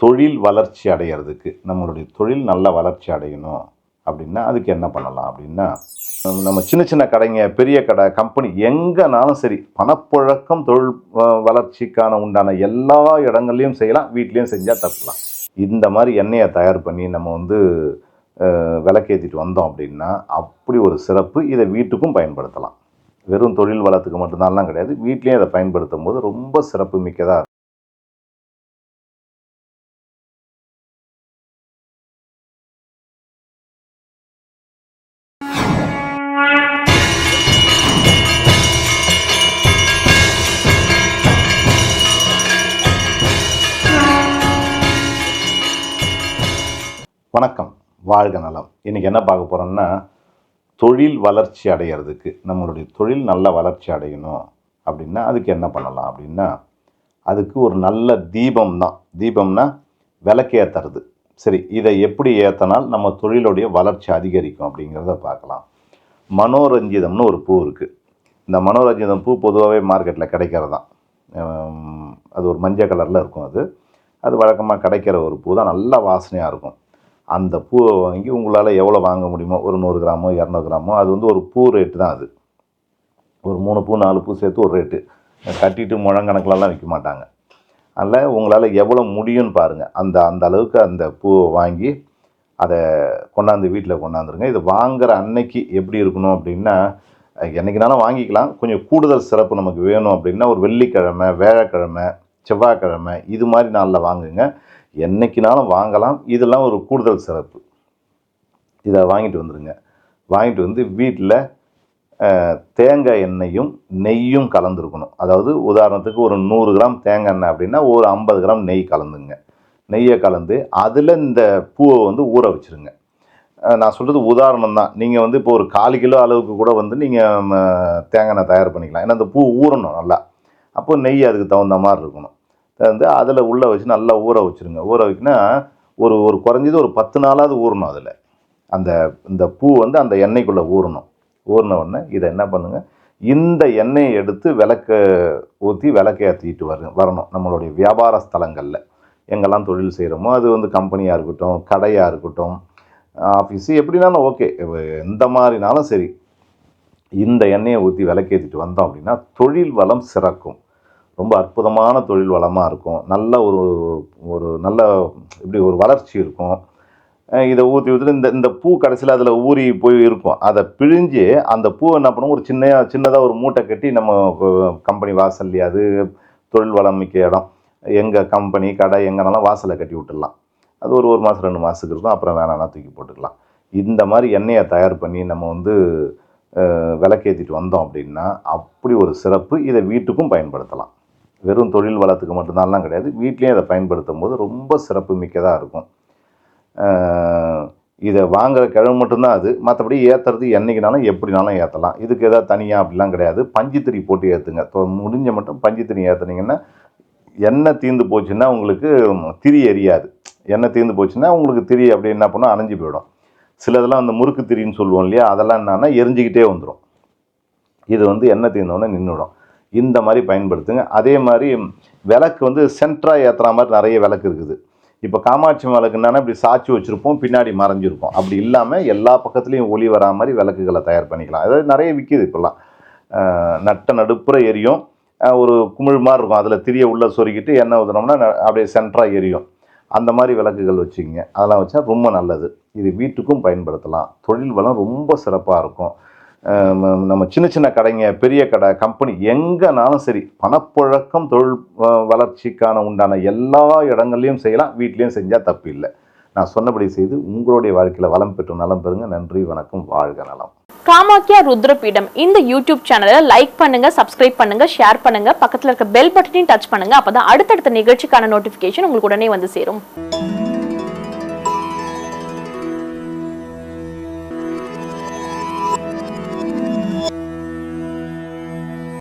தொழில் வளர்ச்சி அடையிறதுக்கு நம்மளுடைய தொழில் நல்ல வளர்ச்சி அடையணும் அப்படின்னா அதுக்கு என்ன பண்ணலாம் அப்படின்னா நம்ம- சின்ன சின்ன கடைங்க பெரிய கடை கம்பெனி எங்கேனாலும் சரி பணப்புழக்கம் தொழில் வளர்ச்சிக்கான உண்டான எல்லா இடங்கள்லையும் செய்யலாம் வீட்லேயும் செஞ்சால் தப்பலாம் இந்த மாதிரி எண்ணெயை தயார் பண்ணி நம்ம வந்து விளக்கேற்றிட்டு வந்தோம் அப்படின்னா அப்படி ஒரு சிறப்பு இதை வீட்டுக்கும் பயன்படுத்தலாம். வெறும் தொழில் வளத்துக்கு மட்டும்தான்லாம் கிடையாது வீட்லேயும் அதை பயன்படுத்தும் போது ரொம்ப சிறப்பு மிக்கதாக வணக்கம். வாழ்க நலம். இன்றைக்கி என்ன பார்க்க போகிறோன்னா தொழில் வளர்ச்சி அடையிறதுக்கு நம்மளுடைய தொழில் நல்ல வளர்ச்சி அடையணும் அப்படின்னா அதுக்கு என்ன பண்ணலாம் அப்படின்னா அதுக்கு ஒரு நல்ல தீபம் தான். தீபம்னா விளக்கேற்றுறது சரி இதை எப்படி ஏற்றனால் நம்ம தொழிலுடைய வளர்ச்சி அதிகரிக்கும் அப்படிங்கிறத பார்க்கலாம். மனோரஞ்சிதம்னு ஒரு பூ இருக்குது இந்த மனோரஞ்சிதம் பூ பொதுவாகவே மார்க்கெட்டில் கிடைக்கிறது? தான் அது ஒரு மஞ்சள் கலரில் இருக்கும் அது. அது வழக்கமாக கிடைக்கிற ஒரு பூ தான். நல்ல வாசனையாக இருக்கும். அந்த பூவை வாங்கி உங்களால் எவ்வளோ வாங்க முடியுமோ ஒரு நூறு கிராமோ இரநூறு கிராமோ அது வந்து ஒரு பூ ரேட்டு தான் அது. ஒரு மூணு பூ நாலு பூ சேர்த்து ஒரு ரேட்டு கட்டிட்டு முழங்கணக்கிலலாம் விற்க மாட்டாங்க. அதில் உங்களால் எவ்வளோ முடியும்னு பாருங்கள் அந்த அந்த அளவுக்கு அந்த பூவை வாங்கி அதை கொண்டாந்து வீட்டில் கொண்டாந்துருங்க. இது வாங்குற அன்னைக்கு எப்படி இருக்கணும் அப்படின்னா என்றைக்குனாலும் வாங்கிக்கலாம். கொஞ்சம் கூடுதல் சிறப்பு நமக்கு வேணும் அப்படின்னா ஒரு வெள்ளிக்கிழமை வேழக்கிழமை செவ்வாய்க்கிழமை இது மாதிரி நாளில் வாங்குங்க. என்றைக்கினாலும் வாங்கலாம். இதெல்லாம் ஒரு கூடுதல் சிறப்பு. இதை வாங்கிட்டு வந்துடுங்க வாங்கிட்டு வந்து வீட்டில் தேங்காய் எண்ணெயும் நெய்யும் கலந்துருக்கணும். அதாவது உதாரணத்துக்கு ஒரு நூறு கிராம் தேங்காய் எண்ணெய் அப்படின்னா ஒரு ஐம்பது கிராம் நெய் கலந்துங்க. நெய்யை கலந்து அதில் இந்த பூவை வந்து ஊற வச்சுருங்க. நான் சொல்கிறது உதாரணம் தான். நீங்கள் வந்து இப்போ ஒரு கால் கிலோ அளவுக்கு கூட வந்து நீங்கள் தேங்காய் எண்ணெய் தயார் பண்ணிக்கலாம். ஏன்னா அந்த பூ ஊறணும் நல்லா. அப்போது நெய் அதுக்கு தகுந்த மாதிரி இருக்கணும். வந்து அதில் உள்ளே வச்சு நல்லா ஊற வச்சுருங்க. ஊற வைக்கினா ஒரு ஒரு குறைஞ்சது ஒரு பத்து நாளாவது ஊறணும் அதில். அந்த இந்த பூ வந்து அந்த எண்ணெய்க்குள்ளே ஊறணும். ஊறின உடனே இதை என்ன பண்ணுங்கள் இந்த எண்ணெயை எடுத்து விளக்க ஊற்றி விளக்க ஏற்றிட்டு வரு வரணும். நம்மளுடைய வியாபார ஸ்தலங்களில். எங்கெல்லாம் தொழில் செய்கிறோமோ அது வந்து கம்பெனியாக இருக்கட்டும் கடையாக இருக்கட்டும் ஆஃபீஸு எப்படினாலும் ஓகே. எந்த மாதிரினாலும் சரி. இந்த எண்ணெயை ஊற்றி விளக்கேற்றிட்டு வந்தோம் அப்படின்னா தொழில் வளம் சிறக்கும். ரொம்ப அற்புதமான தொழில் வளமாக இருக்கும். நல்ல ஒரு ஒரு நல்ல இப்படி ஒரு வளர்ச்சி இருக்கும். இதை ஊற்றி ஊற்றி இந்த இந்த பூ கடைசியில் அதில் ஊறி போய் இருக்கும். அதை பிழிஞ்சு அந்த பூவை என்ன பண்ணுவோம் ஒரு சின்ன சின்னதாக ஒரு மூட்டை கட்டி நம்ம கம்பெனி வாசல்லையாவது தொழில் வளம் மிக்க இடம். எங்கள் கம்பெனி கடை எங்கேனாலும் வாசலை கட்டி விட்டுடலாம். அது ஒரு ஒரு மாதம் ரெண்டு மாதத்துக்கு இருக்கும். அப்புறம் வேணாம்னா தூக்கி போட்டுக்கலாம். இந்த மாதிரி எண்ணெயை தயார் பண்ணி நம்ம வந்து விளக்கேற்றிட்டு வந்தோம் அப்படின்னா அப்படி ஒரு சிறப்பு இதை வீட்டுக்கும் பயன்படுத்தலாம். வெறும் தொழில் வளத்துக்கு மட்டும்தான்லாம் கிடையாது. வீட்லேயும் அதை பயன்படுத்தும் போது ரொம்ப சிறப்பு மிக்கதாக இருக்கும். இதை வாங்குற கிழமை மட்டும்தான் அது. மற்றபடி ஏற்றுறது என்றைக்குனாலும் எப்படினாலும் ஏற்றலாம் இதுக்கு எதாவது தனியாக அப்படிலாம் கிடையாது. பஞ்சுத்திரி போட்டு ஏற்றுங்க முடிஞ்ச மட்டும் பஞ்சுத்திரி ஏற்றுனீங்கன்னா எண்ணெய் தீர்ந்து போச்சுன்னா உங்களுக்கு திரி எரியாது. எண்ணெய் தீர்ந்து போச்சுன்னா உங்களுக்கு திரி அப்படி என்ன பண்ணோம்? அணைஞ்சு போயிடும். சிலதெல்லாம் அந்த முறுக்கு திரின்னு சொல்லுவோம் இல்லையா? அதெல்லாம் என்னன்னா எரிஞ்சிக்கிட்டே வந்துடும் இது வந்து எண்ணெய் தீர்ந்தோடனே நின்றுடும் இந்த மாதிரி பயன்படுத்துங்க. அதே மாதிரி விளக்கு வந்து சென்ட்ராக ஏற்றுற மாதிரி நிறைய விளக்கு இருக்குது. இப்போ காமாட்சி விளக்கு இப்படி சாட்சி வச்சுருப்போம் பின்னாடி மறைஞ்சிருப்போம் அப்படி இல்லாமல் எல்லா பக்கத்துலேயும் ஒளி வரா மாதிரி விளக்குகளை தயார் பண்ணிக்கலாம். அதாவது நிறைய விற்கிது இப்போல்லாம். நட்ட நடுப்புற எரியும். ஒரு குமிழ் மாதிரி இருக்கும். அதில் திரிய உள்ளே சொருக்கிட்டு எண்ணெய் ஊற்றினோம்னா அப்படியே சென்ட்ராக எரியும். அந்த மாதிரி விளக்குகள் வச்சுக்கிங்க. அதெல்லாம் வச்சா ரொம்ப நல்லது. இது வீட்டுக்கும் பயன்படுத்தலாம். தொழில் வளம் ரொம்ப சிறப்பாக இருக்கும். நம்ம சின்ன சின்ன கடைங்க பெரிய கடை கம்பெனி எங்கேனாலும் சரி பணப்புழக்கம் தொழில் வளர்ச்சிக்கான உண்டான எல்லா இடங்கள்லையும் செய்யலாம் வீட்லேயும் செஞ்சால் தப்பு இல்லை. நான் சொன்னபடி செய்து உங்களுடைய வாழ்க்கையில் வளம் பெற்று நலம் பெறுங்க. நன்றி வணக்கம் வாழ்க நலம். காமாக்கியா ருத்ரபீடம். இந்த யூடியூப் சேனலை லைக் பண்ணுங்க சப்ஸ்கிரைப் பண்ணுங்க ஷேர் பண்ணுங்க. பக்கத்தில் இருக்க பெல் பட்டனையும் டச் பண்ணுங்க. அப்பதான் அடுத்தடுத்த நிகழ்ச்சிக்கான நோட்டிபிகேஷன் உங்களுக்கு உடனே வந்து சேரும்.